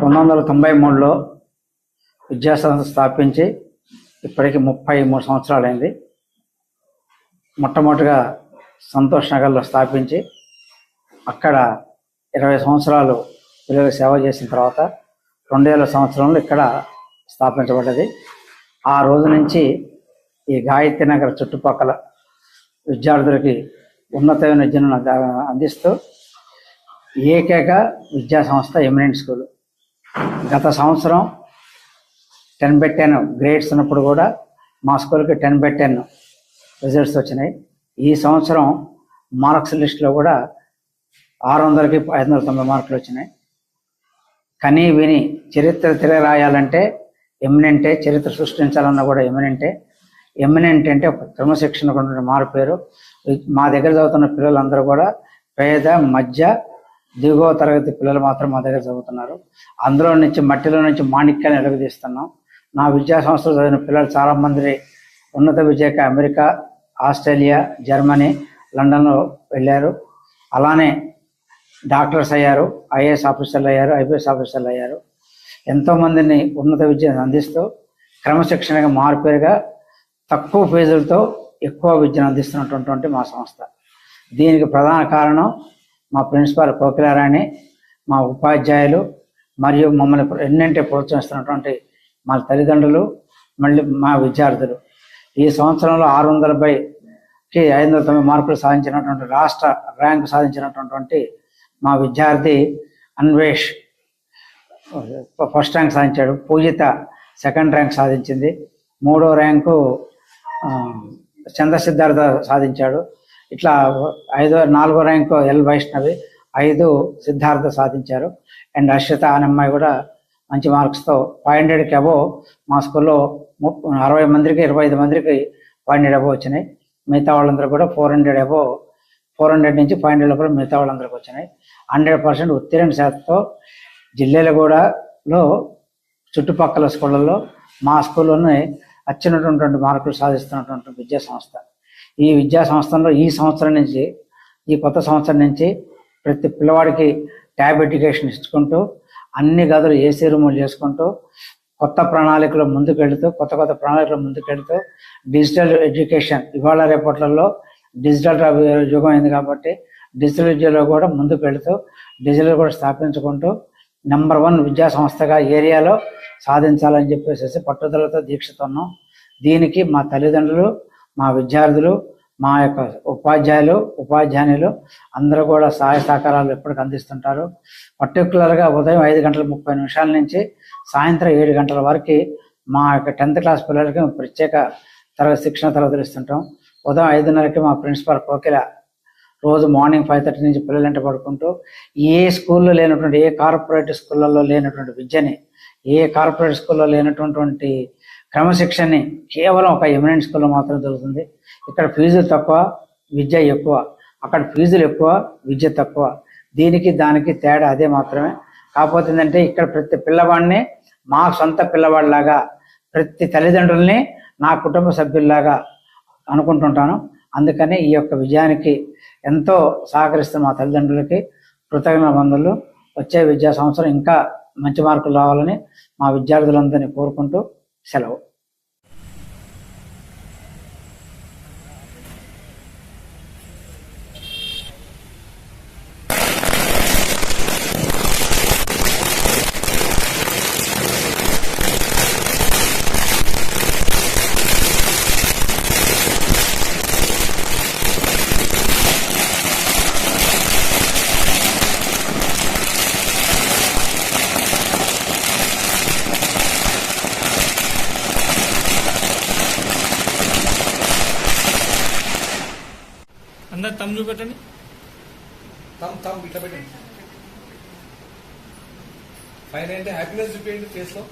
పంతొమ్మిది వందల తొంభై మూడులో విద్యాసంస్థ స్థాపించి ఇప్పటికి ముప్పై మూడు సంవత్సరాలైంది. మొట్టమొదటిగా సంతోష్ నగర్లో స్థాపించి అక్కడ ఇరవై సంవత్సరాలు పిల్లలకు సేవ చేసిన తర్వాత రెండు వేల సంవత్సరంలో ఇక్కడ స్థాపించబడ్డది. ఆ రోజు నుంచి ఈ గాయత్రి నగర్ చుట్టుపక్కల విద్యార్థులకి ఉన్నతమైన విద్యను అందిస్తూ ఏకైక విద్యా సంస్థ ఎమినెంట్ స్కూల్. గత సంవత్సరం టెన్ బై టెన్ గ్రేడ్స్ ఉన్నప్పుడు కూడా మా స్కూల్కి టెన్ బై టెన్ రిజల్ట్స్ వచ్చినాయి. ఈ సంవత్సరం మార్క్స్ లిస్ట్లో కూడా ఆరు వందలకి ఐదు వందల తొంభై మార్కులు వచ్చినాయి. కనీ విని చరిత్ర తిరగ రాయాలంటే ఎమినెంటే చరిత్ర సృష్టించాలన్నా కూడా ఎమినెంటే. ఎమినెంట్ అంటే ఒక క్రమశిక్షణ మారిపోయారు మారు పేరు. మా దగ్గర చదువుతున్న పిల్లలందరూ కూడా పేద మధ్య దిగువ తరగతి పిల్లలు మాత్రం మా దగ్గర చదువుతున్నారు. అందులో నుంచి మట్టిలో నుంచి మాణిక్యాన్ని ఎలుగదీస్తున్నాం నా విద్యా సంస్థలు చదివిన పిల్లలు చాలామంది ఉన్నత విద్యకి అమెరికా ఆస్ట్రేలియా జర్మనీ లండన్లో వెళ్ళారు. అలానే డాక్టర్స్ అయ్యారు ఐఏఎస్ ఆఫీసర్లు అయ్యారు ఐపీఎస్ ఆఫీసర్లు అయ్యారు. ఎంతోమందిని ఉన్నత విద్యను అందిస్తూ క్రమశిక్షణగా మార్పేరుగా తక్కువ ఫీజులతో ఎక్కువ విద్యను అందిస్తున్నటువంటి మా సంస్థ. దీనికి ప్రధాన కారణం మా ప్రిన్సిపాల్ కోకిలారాణి మా ఉపాధ్యాయులు మరియు మమ్మల్ని ఎన్నింటి ప్రోత్సహిస్తున్నటువంటి మా తల్లిదండ్రులు మళ్ళీ మా విద్యార్థులు. ఈ సంవత్సరంలో ఆరు వందల బైకి ఐదు వందల తొమ్మిది మార్కులు సాధించినటువంటి రాష్ట్ర ర్యాంకు సాధించినటువంటి మా విద్యార్థి అన్వేష్ ఫస్ట్ ర్యాంక్ సాధించాడు. పూజిత సెకండ్ ర్యాంక్ సాధించింది. మూడో ర్యాంకు ఆ, చంద్ర సిద్ధార్థ సాధించాడు. ఇట్లా ఐదో నాలుగో ర్యాంకు ఎల్ వైష్ణవి ఐదు సిద్ధార్థ సాధించారు. అండ్ అశ్విత అనే అమ్మాయి కూడా మంచి మార్క్స్తో ఫైవ్ హండ్రెడ్కి అబో మా స్కూల్లో అరవై మందికి ఇరవై ఐదు మందికి ఫైవ్ హండ్రెడ్ అబో వచ్చినాయి. మిగతా వాళ్ళందరూ కూడా four hundred above four hundred నుంచి ఫైవ్ హండ్రెడ్ కూడా మిగతా వాళ్ళందరికి వచ్చినాయి. హండ్రెడ్ పర్సెంట్ ఉత్తీర్ణ శాతంతో జిల్లేలగూడలో చుట్టుపక్కల స్కూళ్ళల్లో మా స్కూల్లోనే వచ్చినటువంటి మార్కులు సాధిస్తున్నటువంటి విద్యా సంస్థ. ఈ విద్యా సంస్థలో ఈ సంవత్సరం నుంచి ఈ కొత్త సంవత్సరం నుంచి ప్రతి పిల్లవాడికి ట్యాబ్ ఎడ్యుకేషన్ ఇచ్చుకుంటూ అన్ని గదులు ఏసీ రూములు చేసుకుంటూ కొత్త ప్రణాళికలో ముందుకెళ్తూ కొత్త కొత్త ప్రణాళికలో ముందుకెళ్తూ డిజిటల్ ఎడ్యుకేషన్ ఇవాళ రేపట్లలో డిజిటల్ యుగం అయింది కాబట్టి డిజిటల్ విద్యలో కూడా ముందుకు వెళుతూ డిజిటల్ కూడా స్థాపించుకుంటూ నెంబర్ వన్ విద్యా సంస్థగా ఏరియాలో సాధించాలని చెప్పేసి పట్టుదలతో దీక్షతో ఉన్నాం దీనికి మా తల్లిదండ్రులు మా విద్యార్థులు మా యొక్క ఉపాధ్యాయులు ఉపాధ్యాయులు అందరూ కూడా సహాయ సహకారాలు ఎప్పటికి అందిస్తుంటారు. పర్టికులర్గా ఉదయం ఐదు గంటల ముప్పై నిమిషాల నుంచి సాయంత్రం ఏడు గంటల వరకు మా యొక్క టెన్త్ క్లాస్ పిల్లలకి మేము ప్రత్యేక తరగతి శిక్షణ తరగతులు ఇస్తుంటాం ఉదయం ఐదున్నరకి మా ప్రిన్సిపాల్ కోకిల రోజు మార్నింగ్ ఫైవ్ థర్టీ నుంచి పిల్లలంట పడుకుంటూ ఏ స్కూల్లో లేనటువంటి ఏ కార్పొరేట్ స్కూళ్ళల్లో లేనటువంటి విద్యని ఏ కార్పొరేట్ స్కూల్లో లేనటువంటి క్రమశిక్షణని కేవలం ఒక ఎమినెంట్ స్కూల్లో మాత్రం దొరుకుతుంది ఇక్కడ ఫీజులు తక్కువ విద్య ఎక్కువ. అక్కడ ఫీజులు ఎక్కువ విద్య తక్కువ. దీనికి దానికి తేడా అదే మాత్రమే. కాకపోతే ఏంటంటే ఇక్కడ ప్రతి పిల్లవాడిని మా సొంత పిల్లవాడిలాగా ప్రతి తల్లిదండ్రుల్ని నా కుటుంబ సభ్యుల్లాగా అనుకుంటుంటాను. అందుకని ఈ యొక్క విజయానికి ఎంతో సహకరిస్తున్న మా తల్లిదండ్రులకి కృతజ్ఞ బంధువులు వచ్చే విద్యా సంవత్సరం ఇంకా మంచి మార్కులు రావాలని మా విద్యార్థులందరినీ కోరుకుంటూ సెలవు అందరు తమ్ చూపెట్టండి. తమ్ తమ్ ఇట్లా పెట్టండి. పైన అంటే హ్యాపీనెస్ చూపించండి ఫేస్లో